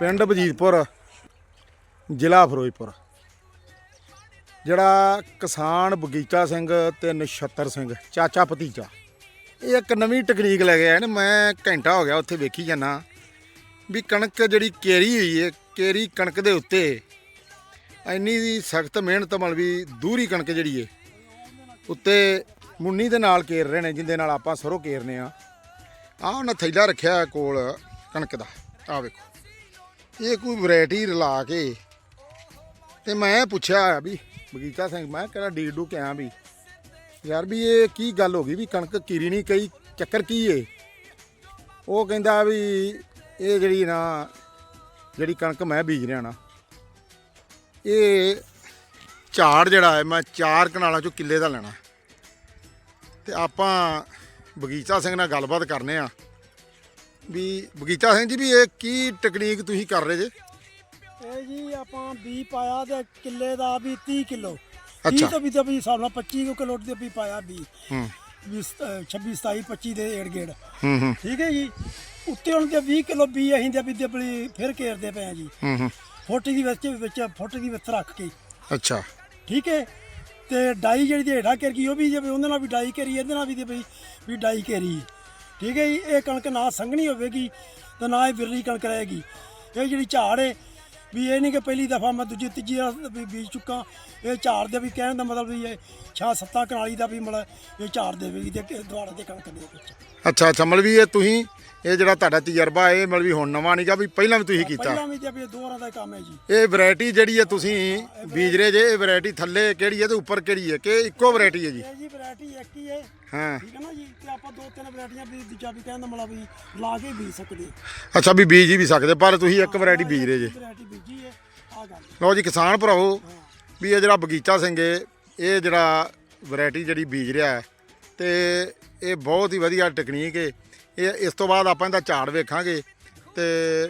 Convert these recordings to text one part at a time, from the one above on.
ਪਿੰਡ ਬਜੀਤਪੁਰ ਜ਼ਿਲ੍ਹਾ ਫਿਰੋਜ਼ਪੁਰ। ਜਿਹੜਾ ਕਿਸਾਨ ਬਗੀਚਾ ਸਿੰਘ ਤੇ ਨਛੱਤਰ ਸਿੰਘ, ਚਾਚਾ ਭਤੀਜਾ। ਇਹ ਇੱਕ ਨਵੀਂ ਟੈਕਨੀਕ ਲੈ ਕੇ ਆਏ ਨੇ, ਮੈਂ ਘੰਟਾ ਹੋ ਗਿਆ ਉੱਥੇ ਵੇਖੀ ਜਾਣਾ ਵੀ ਕਣਕ ਜਿਹੜੀ ਕੇਰੀ ਹੋਈ ਹੈ ਕੇਰੀ ਕਣਕ ਦੇ ਉੱਤੇ ਇੰਨੀ ਸਖਤ ਮਿਹਨਤ ਮਲ ਵੀ ਦੂਰੀ ਕਣਕ ਜਿਹੜੀ ਹੈ ਉੱਤੇ ਮੁੰਨੀ ਦੇ ਨਾਲ ਕੇਰ ਰਹੇ ਨੇ, ਜਿੰਦੇ ਨਾਲ ਆਪਾਂ ਸਰੋਂ ਕੇਰਨੇ ਆ। ਆਹ ਉਹਨਾਂ ਥੈਲਾ ਰੱਖਿਆ ਕੋਲ ਕਣਕ ਦਾ, ਆਹ ਵੇਖੋ। ਇਹ ਕੋਈ ਵੈਰਾਈਟੀ ਰਲਾ ਕੇ ਤੇ ਮੈਂ ਪੁੱਛਿਆ ਵੀ ਬਗੀਚਾ ਸਿੰਘ, ਮੈਂ ਕਿਹੜਾ ਡੀ ਡੂ ਕਿਹਾ ਵੀ? ਯਾਰ ਵੀ ਇਹ ਕੀ ਗੱਲ ਹੋ ਗਈ ਵੀ ਕਣਕ ਕੀਰੀ ਨਹੀਂ ਕਈ, ਚੱਕਰ ਕੀ ਏ? ਉਹ ਕਹਿੰਦਾ ਵੀ ਇਹ ਜਿਹੜੀ ਨਾ, ਜਿਹੜੀ ਕਣਕ ਮੈਂ ਬੀਜ ਰਿਹਾ ਨਾ, ਇਹ ਝਾੜ ਜਿਹੜਾ ਹੈ, ਮੈਂ ਚਾਰ ਕਨਾਲਾਂ ਚੋਂ ਕਿੱਲੇ ਦਾ ਲੈਣਾ। ਤੇ ਆਪਾਂ ਬਗੀਚਾ ਸਿੰਘ ਨਾਲ ਗੱਲਬਾਤ ਕਰਨੇ ਆ। ਵੀ ਬਗੀਚਾ ਸਿੰਘ ਜੀ ਵੀ ਇਹ ਕੀ ਟੈਕਨੀਕ ਤੁਸੀਂ ਕਰ ਰਹੇ ਜੇ? ਇਹ ਜੀ ਆਪਾਂ ਬੀ ਪਾਇਆ ਤੇ ਕਿੱਲੇ ਦਾ ਵੀ 30 ਕਿਲੋ। ਅੱਛਾ। 30 ਤੋਂ ਵੀ ਤਾਂ ਵੀ ਹਿਸਾਬ ਨਾਲ 25 ਕਿਲੋ ਦੇ ਵੀ ਪਾਇਆ ਬੀ ਹੂੰ। ਵੀ 26 27 25 ਦੇ ਏੜ ਗੇੜ। ਹੂੰ ਹੂੰ। ਠੀਕ ਹੈ ਜੀ? ਉੱਤੇ ਹੁਣ ਤੇ 20 ਕਿਲੋ ਬੀ ਅਸੀਂ ਤੇ ਵੀ ਆਪਣੀ ਫਿਰ ਘੇਰਦੇ ਪਏ ਆ ਜੀ। ਹੂੰ ਹੂੰ। ਫੁੱਟ ਦੀ ਵਿੱਚ ਵਿੱਚ ਫੁੱਟ ਦੀ ਵਿੱਚ ਰੱਖ ਕੇ। ਅੱਛਾ। ਠੀਕ ਹੈ? ਤੇ ਡਾਈ ਜਿਹੜੀ ਦੀ ਹੇਠਾਂ ਕਰ ਗਈ ਉਹ ਵੀ ਜੇ ਵੀ ਉਹਦੇ ਨਾਲ ਵੀ ਡਾਈ ਕਰੀ ਇਹਦੇ ਨਾਲ ਵੀ ਵੀ ਵੀ ਡਾਈ ਕਰੀ ਠੀਕ ਹੈ ਜੀ, ਇਹ ਕਣਕ ਨਾ ਸੰਘਣੀ ਹੋਵੇਗੀ ਤੇ ਨਾ ਇਹ ਵਿਰਲੀ ਕਣਕ ਰਹੇਗੀ। ਇਹ ਜਿਹੜੀ ਝਾੜ ਹੈ ਵੀ ਇਹ ਨਹੀਂ ਕਿ ਪਹਿਲੀ ਦਫਾ ਮੈਂ ਦੂਜੀ ਤੀਜੀ ਵਾਰ ਵੀ ਬੀਜ ਚੁੱਕਾ, ਇਹ ਝਾੜ ਦੇ ਵੀ ਕਹਿਣ ਦਾ ਮਤਲਬ ਵੀ ਇਹ ਛਾ ਸੱਤਾ ਕਨਾਲੀ ਦਾ ਵੀ ਮਤਲਬ ਇਹ ਝਾੜ ਦੇਵੇਗੀ ਤੇ ਦੁਆਰਾ ਦੇ ਕਣਕ ਦੇ ਵਿੱਚ। ਅੱਛਾ ਅੱਛਾ, ਮਤਲਬ ਵੀ ਇਹ ਤੁਸੀਂ ਇਹ ਜਿਹੜਾ ਤੁਹਾਡਾ ਤਜਰਬਾ ਇਹ ਮਤਲਬ ਵੀ ਹੁਣ ਨਵਾਂ ਨਹੀਂਗਾ ਵੀ ਪਹਿਲਾਂ ਵੀ ਤੁਸੀਂ ਕੀਤਾ। ਪਹਿਲਾਂ ਵੀ ਤੇ ਵੀ ਇਹ ਦੋਹਰਾਂ ਦਾ ਕੰਮ ਹੈ ਜੀ। ਇਹ ਵੈਰਾਈਟੀ ਜਿਹੜੀ ਹੈ ਤੁਸੀਂ ਬੀਜ ਰਹੇ ਜੇ ਇਹ ਵੈਰਾਈਟੀ ਥੱਲੇ ਕਿਹੜੀ ਹੈ ਤੇ ਉੱਪਰ ਕਿਹੜੀ ਹੈ? ਕਿ ਇੱਕੋ ਵੈਰਾਈਟੀ ਹੈ ਜੀ? ਇਹ ਜੀ ਵੈਰਾਈਟੀ ਇੱਕ ਹੀ ਹੈ। ਹਾਂ। ਠੀਕ ਹੈ ਨਾ ਜੀ? ਤੇ ਆਪਾਂ ਦੋ ਤਿੰਨ ਵੈਰਾਈਟੀਆਂ ਵੀ ਦੂਜਾ ਵੀ ਕਹਿਣ ਦਾ ਮਤਲਬ ਵੀ ਲਾ ਕੇ ਬੀਜ ਸਕਦੇ। ਹਾਂ ਅੱਛਾ ਵੀ ਬੀਜ ਹੀ ਵੀ ਸਕਦੇ ਪਰ ਤੁਸੀਂ ਇੱਕ ਵੈਰਾਈਟੀ ਬੀਜ ਰਹੇ ਜੇ। ਵੈਰਾਈਟੀ ਬੀਜੀ ਹੈ। ਆ ਗੱਲ ਲਓ ਜੀ ਕਿਸਾਨ ਭਰਾਓ ਵੀ ਇਹ ਜਿਹੜਾ ਬਗੀਚਾ ਸਿੰਘ ਇਹ ਜਿਹੜਾ ਵੈਰਾਈਟੀ ਜਿਹੜੀ ਬੀਜ ਰਿਹਾ ਹੈ ਤੇ ਇਹ ਬਹੁਤ ਹੀ ਵਧੀਆ ਟੈਕਨੀਕ ਏ ਇਹ ਇਸ ਤੋਂ ਬਾਅਦ ਆਪਾਂ ਇਹਦਾ ਝਾੜ ਵੇਖਾਂਗੇ ਤੇ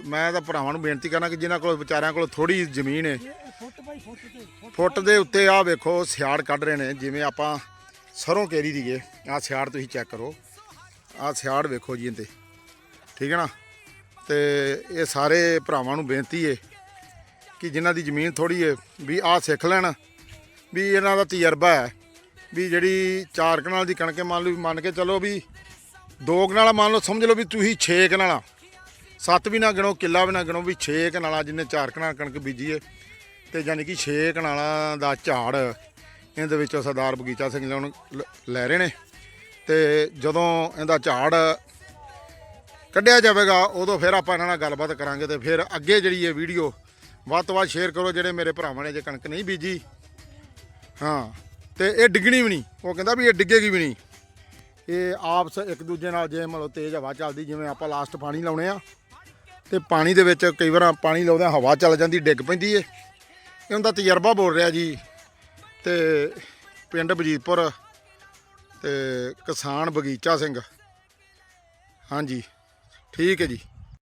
ਮੈਂ ਤਾਂ ਭਰਾਵਾਂ ਨੂੰ ਬੇਨਤੀ ਕਰਨਾ ਕਿ ਜਿਨ੍ਹਾਂ ਕੋਲ ਵਿਚਾਰਿਆਂ ਕੋਲ ਥੋੜੀ ਜ਼ਮੀਨ ਏ ਫੁੱਟ ਦੇ ਉੱਤੇ ਆਹ ਵੇਖੋ, ਸਿਆੜ ਕੱਢ ਰਹੇ ਨੇ, ਜਿਵੇਂ ਆਪਾਂ ਸਰੋਂ ਕੇਰੀ ਦੀਏ ਆਹ ਸਿਆੜ ਤੁਸੀਂ ਚੈੱਕ ਕਰੋ। ਆਹ ਸਿਆੜ ਵੇਖੋ ਜੀ ਇਹਦੇ, ਠੀਕ ਹੈ ਨਾ? ਤੇ ਇਹ ਸਾਰੇ ਭਰਾਵਾਂ ਨੂੰ ਬੇਨਤੀ ਏ ਕਿ ਜਿਨ੍ਹਾਂ ਦੀ ਜ਼ਮੀਨ ਥੋੜੀ ਏ, ਵੀ ਆਹ ਸਿੱਖ ਲੈਣ, ਵੀ ਇਹਨਾਂ ਦਾ ਤਜਰਬਾ ਹੈ, ਵੀ ਜਿਹੜੀ ਚਾਰ ਕਨਾਲ ਦੀ ਕਣਕੇ ਮੰਨ ਲਓ, ਮੰਨ ਕੇ ਚੱਲੋ ਵੀ ਦੋ ਕਨਾਲਾ ਮੰਨ ਲਓ ਸਮਝ ਲਓ ਵੀ ਤੁਸੀਂ 6 ਕਨਾਲਾ ਸੱਤ ਵੀ ਨਾ ਗਿਣੋ, ਕਿੱਲਾ ਵੀ ਨਾ ਗਿਣੋ, ਵੀ 6 ਕਨਾਲਾ ਜਿੰਨੇ ਚਾਰ ਕਨਾਲ ਕਣਕ ਬੀਜੀ ਏ ਤੇ ਯਾਨੀ ਕਿ 6 ਕਨਾਲਾਂ ਦਾ ਝਾੜ ਇਹਦੇ ਵਿੱਚੋਂ ਸਰਦਾਰ ਬਗੀਚਾ ਸਿੰਘ ਲੈਣ ਲ- ਲੈ ਰਹੇ ਨੇ। ਤੇ ਜਦੋਂ ਇਹਦਾ ਝਾੜ ਕੱਢਿਆ ਜਾਵੇਗਾ, ਉਦੋਂ ਫਿਰ ਆਪਾਂ ਇਹਨਾਂ ਨਾਲ ਗੱਲਬਾਤ ਕਰਾਂਗੇ ਤੇ ਫਿਰ ਅੱਗੇ ਜਿਹੜੀ ਇਹ ਵੀਡੀਓ ਵੱਧ ਤੋਂ ਵੱਧ ਸ਼ੇਅਰ ਕਰੋ ਜਿਹੜੇ ਮੇਰੇ ਭਰਾਵਾਂ ਨੇ ਜੇ ਕਣਕ ਨਹੀਂ ਬੀਜੀ। ਹਾਂ, ਤੇ ਇਹ ਡਿੱਗਣੀ ਵੀ ਨਹੀਂ। ਉਹ ਕਹਿੰਦਾ ਵੀ ਇਹ ਡਿੱਗੇਗੀ ਵੀ ਨਹੀਂ। ਇਹ ਆਪਸ ਇੱਕ ਦੂਜੇ ਨਾਲ ਜੇ ਮਤਲਬ ਤੇਜ਼ ਹਵਾ ਚੱਲਦੀ, ਜਿਵੇਂ ਆਪਾਂ ਲਾਸਟ ਪਾਣੀ ਲਾਉਣੇ ਆ, ਤੇ ਪਾਣੀ ਦੇ ਵਿੱਚ ਕਈ ਵਾਰ ਪਾਣੀ ਲਾਉਂਦੇ ਹਵਾ ਚੱਲ ਜਾਂਦੀ, ਡਿੱਗ ਪੈਂਦੀ ਏ। ਇਹ ਉਹਦਾ ਤਜਰਬਾ ਬੋਲ ਰਿਹਾ ਜੀ। ਤੇ ਪਿੰਡ ਬਜੀਤਪੁਰ ਤੇ ਕਿਸਾਨ ਬਗੀਚਾ ਸਿੰਘ। ਹਾਂਜੀ, ਠੀਕ ਹੈ ਜੀ।